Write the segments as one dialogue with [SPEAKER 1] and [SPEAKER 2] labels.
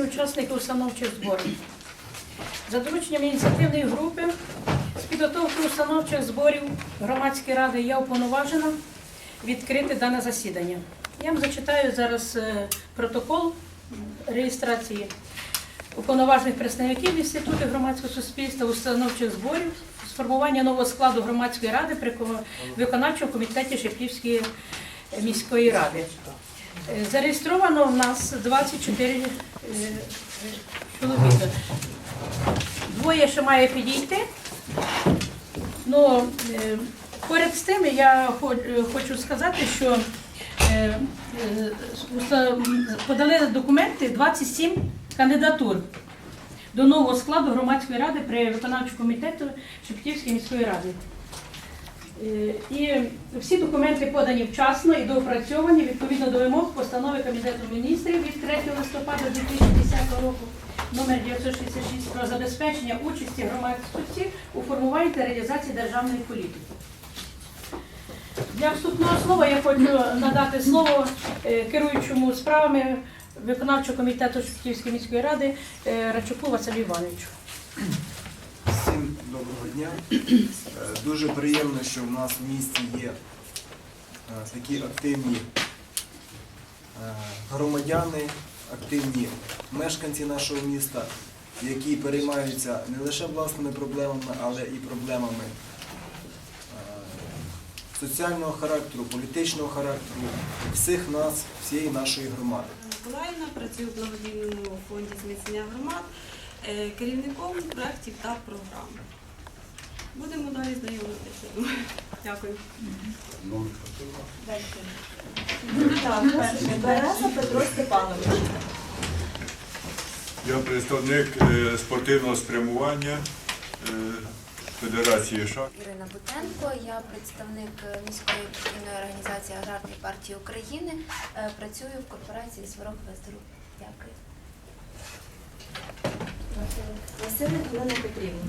[SPEAKER 1] Шановні учасники установчих зборів, за дорученням ініціативної групи з підготовки установчих зборів громадської ради я уповноважена відкрити дане засідання. Я вам зачитаю зараз е, протокол реєстрації уповноважених представників інституту громадського суспільства установчих зборів сформування нового складу громадської ради при ко- виконавчому комітеті Шептівської міської ради. Зареєстровано в нас 24 е, чоловіка. Двоє ще має підійти. Ну, е, поряд з тим я хочу сказати, що е, подали документи 27 кандидатур до нового складу громадської ради при виконавчому комітету Шептівської міської ради. Е, І всі документи подані вчасно і доопрацьовані відповідно до вимог постанови Кабінету міністрів від 3 листопада 2010 року номер 966 про забезпечення участі громадськості у формуванні та реалізації державної політики. Для вступного слова я хочу надати слово е, керуючому справами виконавчого комітету Шептівської міської ради е, Рачуку Василю Івановичу.
[SPEAKER 2] Дня. Е, Дуже приємно, що в нас в місті є е, такі активні е, громадяни, активні мешканці нашого міста, які переймаються не лише власними проблемами, але і проблемами соціального характеру, політичного характеру всіх нас, всієї нашої громади.
[SPEAKER 3] Миколаївна, працюю в благодійному фонді зміцнення громад, керівником проєктів та програм. Будемо далі знайомитися. Дякую.
[SPEAKER 4] Так, перше. Береза Петро Степанович.
[SPEAKER 5] Я представник е, спортивного спрямування е, Федерації ШАК.
[SPEAKER 6] Ірина Бутенко, я представник е, міської постійної організації Аграрної партії України. Е, Працюю в корпорації Сварог Вестеру. Дякую.
[SPEAKER 4] Василик Олена Петрівна.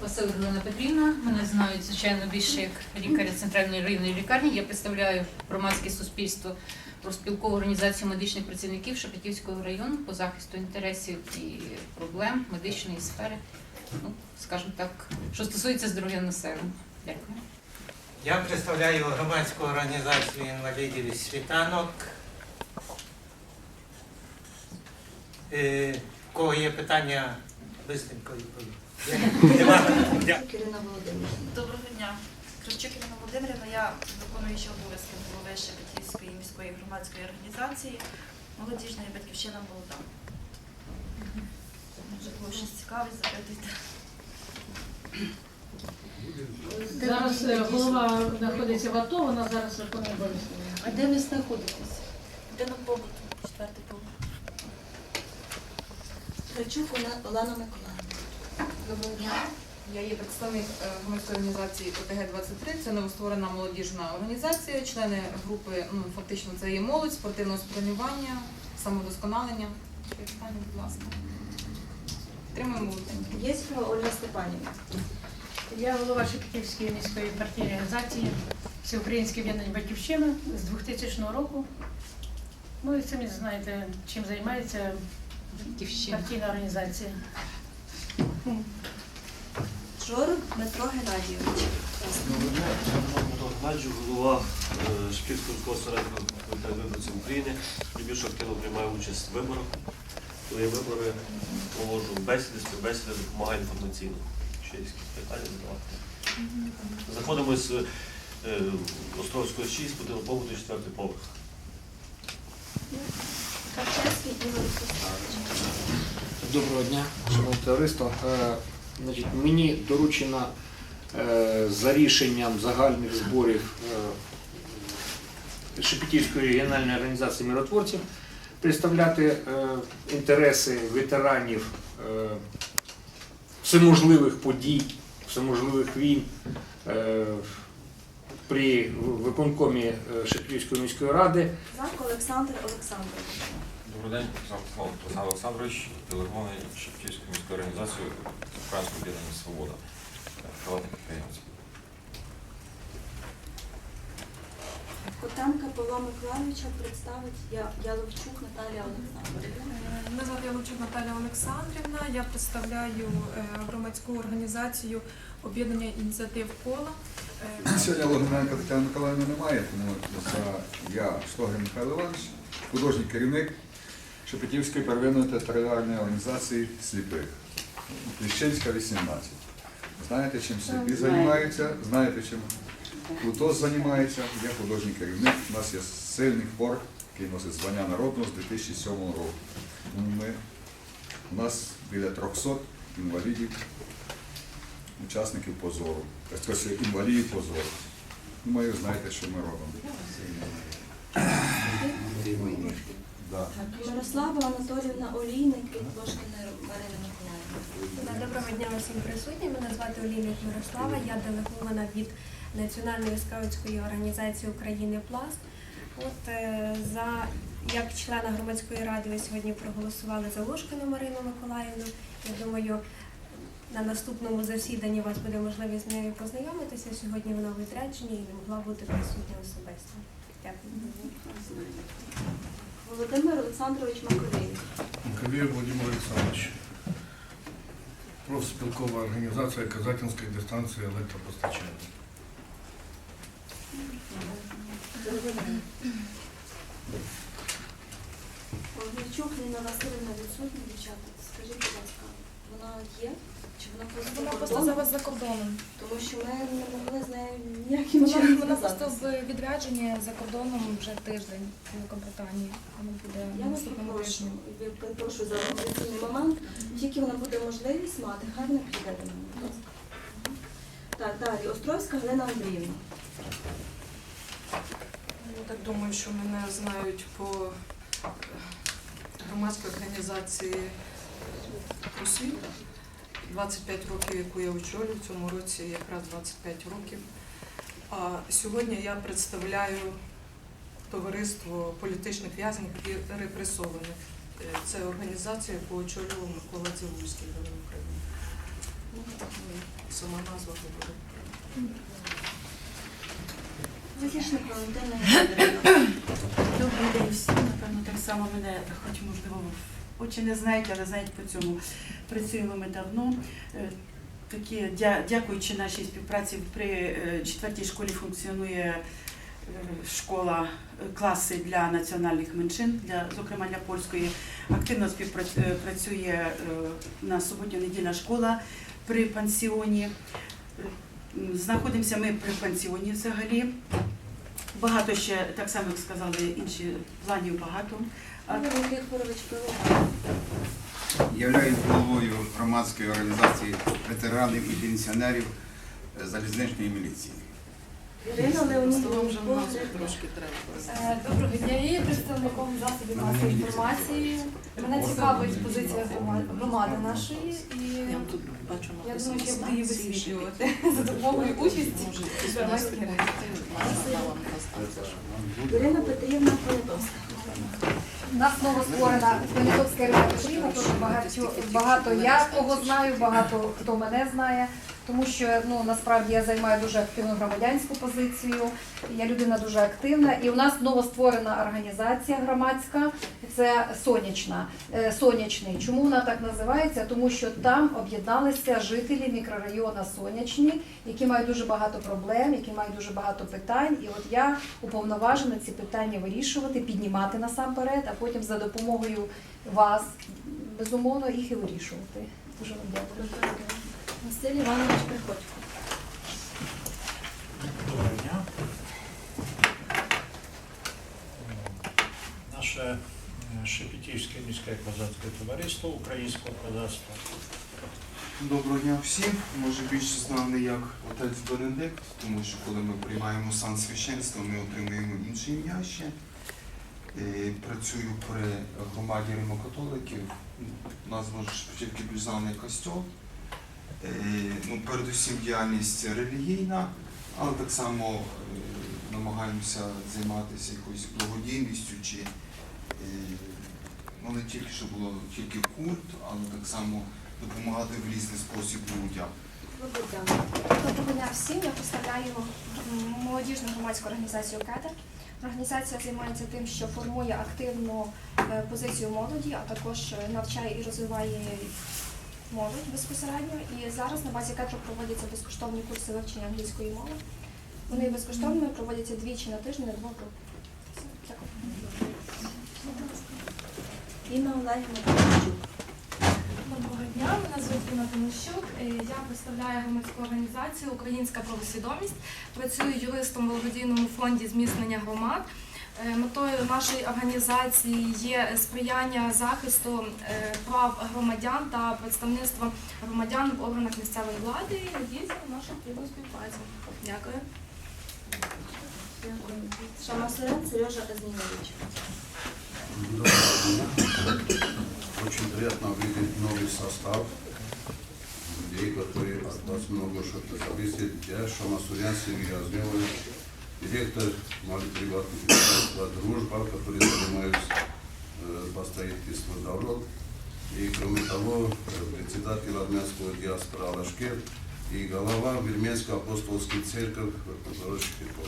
[SPEAKER 7] Василь Галина Петрівна. Мене знають, звичайно, більше як лікаря центральної районної лікарні. Я представляю громадське суспільство розпілкову організацію медичних працівників Шепетівського району по захисту інтересів і проблем медичної сфери. Ну, скажімо так, що стосується здоров'я населення. Дякую.
[SPEAKER 8] Я представляю громадську організацію інвалідів світанок. Е, кого є питання, бистренько?
[SPEAKER 4] Володимирівна.
[SPEAKER 9] Доброго дня. Кравчук Ірина Володимирівна, я виконуюча обов'язки голови Шепетівської міської громадської організації Молодіжної батьківщина молода. Може, було щось цікаве, запитуйте.
[SPEAKER 1] Зараз е, голова знаходиться в АТО, вона зараз виконує обов'язки.
[SPEAKER 4] А де ви знаходитесь?
[SPEAKER 9] Будинок побуту, четвертий поверх.
[SPEAKER 4] Трачук Олена Миколаївна.
[SPEAKER 10] Доброго дня. Я є представник е, громадської організації ОТГ-23. Це новостворена молодіжна організація. Члени групи, ну фактично, це є молодь, спортивного спрямування, самодосконалення. Ще є питання, будь ласка. Підтримуємо молодь.
[SPEAKER 4] Єсьмова Ольга Степанівна.
[SPEAKER 1] Я голова Шепетівської міської партійної організації Всеукраїнське об'єднання Батьківщина з 2000 року. Ну і самі знаєте, чим займається
[SPEAKER 7] Дівчина.
[SPEAKER 1] партійна організація.
[SPEAKER 4] Жороб Дмитро Геннадійович.
[SPEAKER 11] Геннадійович, голова е, Шкільського міського середнього комітету виборців України. Найбільш активно приймаю участь в виборах. Коли вибори, проводжу бесіди, співбесіди, допомагаю інформаційно. Ще є якісь питання задавати. Заходимо з е, Островської 6, будинок побуту, четвертий поверх.
[SPEAKER 12] Доброго дня, шановне товариство. Е, Значить, мені доручено е, за рішенням загальних зборів е, Шепетівської регіональної організації миротворців представляти інтереси ветеранів всеможливих подій, всеможливих війн при виконкомі Шепетівської міської ради
[SPEAKER 4] Зак Олександр Олександрович.
[SPEAKER 13] Добрий день, Олександр Олександр Олександрович, делегований Шептівською міською організацією Українського об'єднання Свобода.
[SPEAKER 4] Котенка Павла Миколаївича представить Я- Яловчук Наталія Олександрівна.
[SPEAKER 9] Мене звати
[SPEAKER 10] Ялучик Наталя Олександрівна. Я представляю е, громадську організацію об'єднання ініціатив кола. Е,
[SPEAKER 14] Сьогодні Логвиненка Тетяни Миколаївни немає, тому я Штогрин Михайло Іванович, художній керівник Шепетівської первинної територіальної організації сліпих. Кліщенська 18. Знаєте, чим сліпі займаються, знаєте, чим УТОС займається. Я художній керівник. У нас є сильний хор, який носить звання народного з 2007 року. Ми, у нас біля 300 інвалідів учасників позору, тобто інвалідів позору. Думаю, знаєте, що ми робимо. Да.
[SPEAKER 4] Мирослава Анатоліївна Олійник від Ложкіної Марини Миколаївни.
[SPEAKER 6] Доброго дня усім присутнім. Мене звати Олійник Мирослава. Я делегована від Національної скаутської організації України Пласт. От е, за як члена громадської ради ви сьогодні проголосували за Лошкину Марину Миколаївну. Я думаю, на наступному засіданні у вас буде можливість з нею познайомитися. Сьогодні вона в відрядженні і не могла бути присутня особисто. Дякую.
[SPEAKER 4] Володимир Олександрович Маковій.
[SPEAKER 15] Кавір Володимир Олександрович. Профспілкова організація Казатинської дистанції електропостачання.
[SPEAKER 4] Павлічук Ніна Васильівна відсутня, дівчата. Скажіть, будь ласка, вона є? Чи вона просто
[SPEAKER 10] Вона просто зараз за кордоном.
[SPEAKER 4] Тому що ми не могли з нею ніяким
[SPEAKER 10] Вона,
[SPEAKER 4] чином
[SPEAKER 10] вона просто в відрядженні за кордоном вже тиждень в Великобританії. Вона буде
[SPEAKER 4] Я вас я перепрошую за організаційний момент, тільки вона буде можливість мати, піде до будь ласка. Так, далі. Островська Галина Андріївна.
[SPEAKER 16] Я так думаю, що мене знають по е, громадській організації просвіта. 25 років, яку я очолюю, в цьому році якраз 25 років. А сьогодні я представляю товариство політичних в'язнів і репресованих. Е, Це організація, яку очолював Микола Дзілузький до України. Ну, Сама назва говорить.
[SPEAKER 4] Витішник Валентина.
[SPEAKER 17] Добрий день всім. Напевно, так само мене, хоч можливо, очі не знають, але знають по цьому. Працюємо ми давно. Такі, дя- дякуючи нашій співпраці, при е, четвертій школі функціонує е, школа, е, класи для національних меншин, для, зокрема для польської. Активно співпрацює на суботньо-недільна школа при пансіоні. Знаходимося ми при пансіоні взагалі. Багато ще, так само як сказали інші, планів багато. А
[SPEAKER 4] Пилипов.
[SPEAKER 18] Являюсь головою громадської організації ветеранів і пенсіонерів е, залізничної міліції.
[SPEAKER 4] Ірина
[SPEAKER 16] треба.
[SPEAKER 10] Е, Доброго дня, я є представником засобів масової інформації. Мене цікавить позиція громади нашої і
[SPEAKER 16] Я
[SPEAKER 10] думаю, що я буду її висвітлювати. За допомогою участі. В громадській
[SPEAKER 4] Ірина Петрівна Понятовська.
[SPEAKER 10] Нас знову створена Понятовська Ірина Петрівна, багато, багато я кого знаю, багато хто мене знає, тому що ну насправді я займаю дуже активну громадянську позицію. Я людина дуже активна, і у нас новостворена організація громадська. Це сонячна, е, сонячний. Чому вона так називається? Тому що там об'єдналися жителі мікрорайону Сонячні, які мають дуже багато проблем, які мають дуже багато питань. І от я уповноважена ці питання вирішувати, піднімати насамперед, а потім за допомогою вас безумовно їх і вирішувати. Дуже вам дякую.
[SPEAKER 4] Василь Іванович Приходько.
[SPEAKER 19] Доброго дня. Наше е, Шепетівське міське козацьке товариство українського козацтва.
[SPEAKER 20] Доброго дня всім. Може більше знаний як отець Бенедикт, тому що коли ми приймаємо сан священство, ми отримуємо інше ім'я ще. Працюю при громаді римокатоликів. У нас може тільки більш знаний костьол. Е, Ну, передусім діяльність релігійна, але так само е, намагаємося займатися якоюсь благодійністю чи е, ну, не тільки щоб було тільки культ, але так само допомагати в різний спосіб людям.
[SPEAKER 6] Доброго дня всім. Я представляю молодіжну громадську організацію Кедр.
[SPEAKER 21] Організація займається тим, що формує активну позицію молоді, а також навчає і розвиває молодь безпосередньо. І зараз на базі кетро проводяться безкоштовні курси вивчення англійської мови. Вони є безкоштовними, проводяться двічі на тиждень на двох групах. Все, Дякую.
[SPEAKER 4] Інна Олегівна Павличук.
[SPEAKER 22] Доброго дня, мене звуть Інна Тимощук. Е, Я представляю громадську організацію Українська правосвідомість. Працюю юристом в благодійному фонді зміцнення громад. Е, Метою нашої організації є сприяння захисту е, прав громадян та представництва громадян в органах місцевої влади і на нашу плідну співпрацю. Дякую.
[SPEAKER 4] Дякую. Сережа Казмінович.
[SPEAKER 23] Доброго дня. Очень приятно видеть новый состав людей, которые от вас много что-то зависит. Я Шамасурян Сергей Азмелович, директор малой приватного предприятия «Дружба», который занимаюсь э, по строительству дорог. И кроме того, э, председатель армянского диаспора Алашкер и глава Верменской апостольской церкви в Шпиков.